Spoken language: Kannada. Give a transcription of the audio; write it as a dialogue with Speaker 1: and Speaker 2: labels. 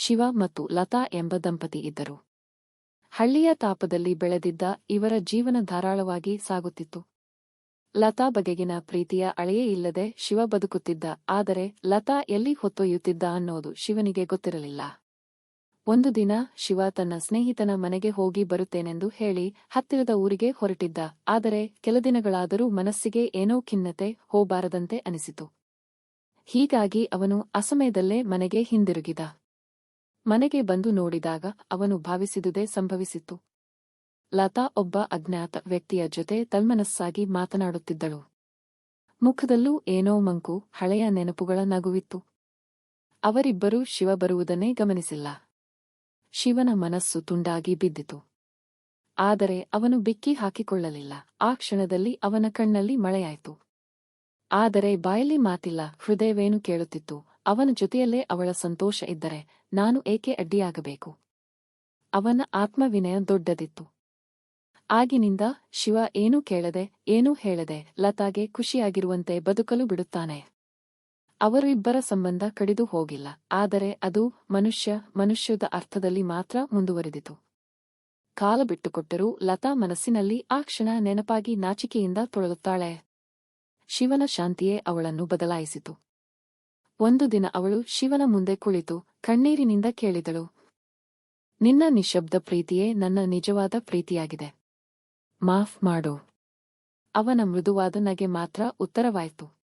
Speaker 1: ಶಿವ ಮತ್ತು ಲತಾ ಎಂಬ ದಂಪತಿ ಇದ್ದರು. ಹಳ್ಳಿಯ ತಾಪದಲ್ಲಿ ಬೆಳೆದಿದ್ದ ಇವರ ಜೀವನ ಧಾರಾಳವಾಗಿ ಸಾಗುತ್ತಿತ್ತು. ಲತಾ ಬಗೆಗಿನ ಪ್ರೀತಿಯ ಅಳೆಯೇ ಇಲ್ಲದೆ ಶಿವ ಬದುಕುತ್ತಿದ್ದ, ಆದರೆ ಲತಾ ಎಲ್ಲಿ ಹೊತ್ತೊಯ್ಯುತ್ತಿದ್ದ ಅನ್ನೋದು ಶಿವನಿಗೆ ಗೊತ್ತಿರಲಿಲ್ಲ. ಒಂದು ದಿನ ಶಿವ ತನ್ನ ಸ್ನೇಹಿತನ ಮನೆಗೆ ಹೋಗಿ ಬರುತ್ತೇನೆಂದು ಹೇಳಿ ಹತ್ತಿರದ ಊರಿಗೆ ಹೊರಟಿದ್ದ, ಆದರೆ ಕೆಲ ದಿನಗಳಾದರೂ ಮನಸ್ಸಿಗೆ ಏನೋ ಖಿನ್ನತೆ ಹೋಬಾರದಂತೆ ಅನಿಸಿತು. ಹೀಗಾಗಿ ಅವನು ಅಸಮಯದಲ್ಲೇ ಮನೆಗೆ ಹಿಂದಿರುಗಿದ. ಮನೆಗೆ ಬಂದು ನೋಡಿದಾಗ ಅವನು ಭಾವಿಸಿದುದೇ ಸಂಭವಿಸಿತ್ತು. ಲತಾ ಒಬ್ಬ ಅಜ್ಞಾತ ವ್ಯಕ್ತಿಯ ಜೊತೆ ತಲ್ಮನಸ್ಸಾಗಿ ಮಾತನಾಡುತ್ತಿದ್ದಳು. ಮುಖದಲ್ಲೂ ಏನೋ ಮಂಕು, ಹಳೆಯ ನೆನಪುಗಳ ನಗುವಿತ್ತು. ಅವರಿಬ್ಬರೂ ಶಿವ ಬರುವುದನ್ನೇ ಗಮನಿಸಿಲ್ಲ. ಶಿವನ ಮನಸ್ಸು ತುಂಡಾಗಿ ಬಿದ್ದಿತು. ಆದರೆ ಅವನು ಬಿಕ್ಕಿ ಹಾಕಿಕೊಳ್ಳಲಿಲ್ಲ. ಆ ಕ್ಷಣದಲ್ಲಿ ಅವನ ಕಣ್ಣಲ್ಲಿ ಮಳೆಯಾಯಿತು. ಆದರೆ ಬಾಯಲ್ಲಿ ಮಾತಿಲ್ಲ, ಹೃದಯವೇನು ಕೇಳುತ್ತಿತ್ತು. ಅವನ ಜೊತೆಯಲ್ಲೇ ಅವಳ ಸಂತೋಷ ಇದ್ದರೆ ನಾನು ಏಕೆ ಅಡ್ಡಿಯಾಗಬೇಕು? ಅವನ ಆತ್ಮವಿನಯ ದೊಡ್ಡದಿತ್ತು. ಆಗಿನಿಂದ ಶಿವ ಏನೂ ಕೇಳದೆ, ಏನೂ ಹೇಳದೆ, ಲತಾಗೆ ಖುಷಿಯಾಗಿರುವಂತೆ ಬದುಕಲು ಬಿಡುತ್ತಾನೆ. ಅವರಿಬ್ಬರ ಸಂಬಂಧ ಕಡಿದು ಹೋಗಿಲ್ಲ, ಆದರೆ ಅದು ಮನುಷ್ಯ, ಮನುಷ್ಯದ ಅರ್ಥದಲ್ಲಿ ಮಾತ್ರ ಮುಂದುವರೆದಿತು. ಕಾಲ ಬಿಟ್ಟುಕೊಟ್ಟರೂ ಲತಾ ಮನಸ್ಸಿನಲ್ಲಿ ಆ ಕ್ಷಣ ನೆನಪಾಗಿ ನಾಚಿಕೆಯಿಂದ ತೊಳಲುತ್ತಾಳೆ. ಶಿವನ ಶಾಂತಿಯೇ ಅವಳನ್ನು ಬದಲಾಯಿಸಿತು. ಒಂದು ದಿನ ಅವಳು ಶಿವನ ಮುಂದೆ ಕುಳಿತು ಕಣ್ಣೀರಿನಿಂದ ಕೇಳಿದಳು. ನಿನ್ನ ನಿಶಬ್ದ ಪ್ರೀತಿಯೇ ನನ್ನ ನಿಜವಾದ ಪ್ರೀತಿಯಾಗಿದೆ. ಮಾಫ್ ಮಾಡು. ಅವನ ಮೃದುವಾದ ನಗೆ ಮಾತ್ರ ಉತ್ತರವಾಯಿತು.